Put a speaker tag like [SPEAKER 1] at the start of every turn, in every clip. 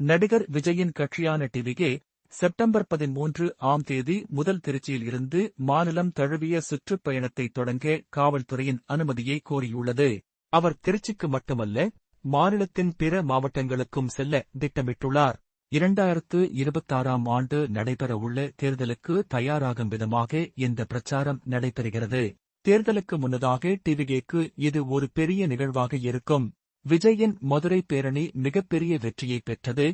[SPEAKER 1] நடிகர் விஜயின் கட்சியான டிவிகே செப்டம்பர் பதிமூன்று ஆம் தேதி முதல் திருச்சியில் இருந்து மாநிலம் தழுவிய சுற்றுப்பயணத்தை தொடங்க காவல்துறையின் அனுமதியை கோரியுள்ளது. அவர் திருச்சிக்கு மட்டுமல்ல மாநிலத்தின் பிற மாவட்டங்களுக்கும் செல்ல திட்டமிட்டுள்ளார். இரண்டாயிரத்து இருபத்தாறாம் ஆண்டு நடைபெறவுள்ள தேர்தலுக்கு தயாராகும் விதமாக இந்த பிரச்சாரம் நடைபெறுகிறது. தேர்தலுக்கு முன்னதாக டிவிகேக்கு இது ஒரு பெரிய நிகழ்வாக இருக்கும். விஜயின் மதுரை பேரணி மிகப்பெரிய வெற்றியை பெற்றது.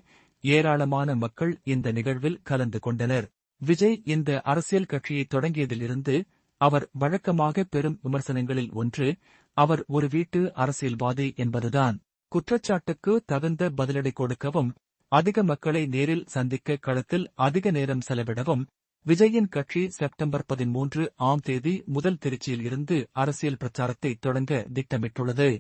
[SPEAKER 1] ஏராளமான மக்கள் இந்த நிகழ்வில் கலந்து கொண்டனர். விஜய் இந்த அரசியல் கட்சியை தொடங்கியதிலிருந்து அவர் வழக்கமாக பெறும் விமர்சனங்களில் ஒன்று அவர் ஒரு வீட்டு அரசியல்வாதி என்பதுதான். குற்றச்சாட்டுக்கு தகுந்த பதிலடி கொடுக்கவும் அதிக மக்களை நேரில் சந்திக்க களத்தில் அதிக நேரம் செலவிடவும் விஜயின் கட்சி செப்டம்பர் பதிமூன்று ஆம் தேதி முதல் திருச்சியில் இருந்து அரசியல் பிரச்சாரத்தை தொடங்க திட்டமிட்டுள்ளது.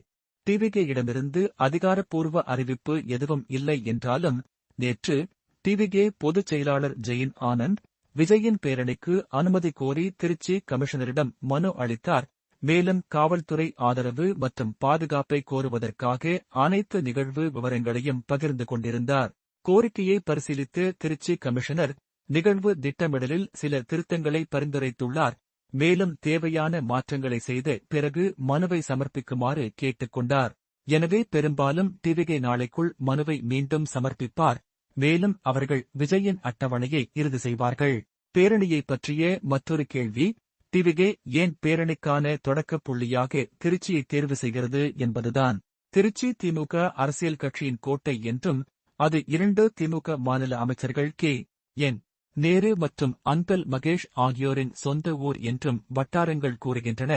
[SPEAKER 1] டிவிகேயிடமிருந்து அதிகாரப்பூர்வ அறிவிப்பு எதுவும் இல்லை என்றாலும் நேற்று டிவிகே பொதுச் செயலாளர் ஜெயின் ஆனந்த் விஜயின் பேரணிக்கு அனுமதி கோரி திருச்சி கமிஷனரிடம் மனு அளித்தார். மேலும் காவல்துறை ஆதரவு மற்றும் பாதுகாப்பை கோருவதற்காக அனைத்து நிகழ்வு விவரங்களையும் பகிர்ந்து கொண்டிருந்தார். கோரிக்கையை பரிசீலித்து திருச்சி கமிஷனர் நிகழ்வு திட்டமிடலில் சில திருத்தங்களை பரிந்துரைத்துள்ளார். மேலும் தேவையான மாற்றங்களை செய்த பிறகு மனுவை சமர்ப்பிக்குமாறு கேட்டுக் கொண்டார் எனவே பெரும்பாலும் டிவிகே நாளைக்குள் மனுவை மீண்டும் சமர்ப்பிப்பார். மேலும் அவர்கள் விஜயின் அட்டவணையை இறுதி செய்வார்கள். பேரணியை பற்றிய மற்றொரு கேள்வி டிவிகே ஏன் பேரணிக்கான தொடக்கப் புள்ளியாக திருச்சியை தேர்வு செய்கிறது என்பதுதான். திருச்சி திமுக அரசியல் கட்சியின் கோட்டை என்றும் அது இரண்டு திமுக மாநில அமைச்சர்கள் கே. என். நேரு மற்றும் அன்பல் மகேஷ் ஆகியோரின் சொந்த ஊர் என்றும் வட்டாரங்கள் கூறுகின்றன.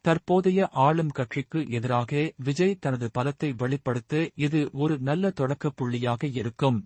[SPEAKER 1] தற்போதைய ஆளும் கட்சிக்கு எதிராக விஜய் தனது பலத்தை வெளிப்படுத்த இது ஒரு நல்ல தொடக்கப் புள்ளியாக இருக்கும்.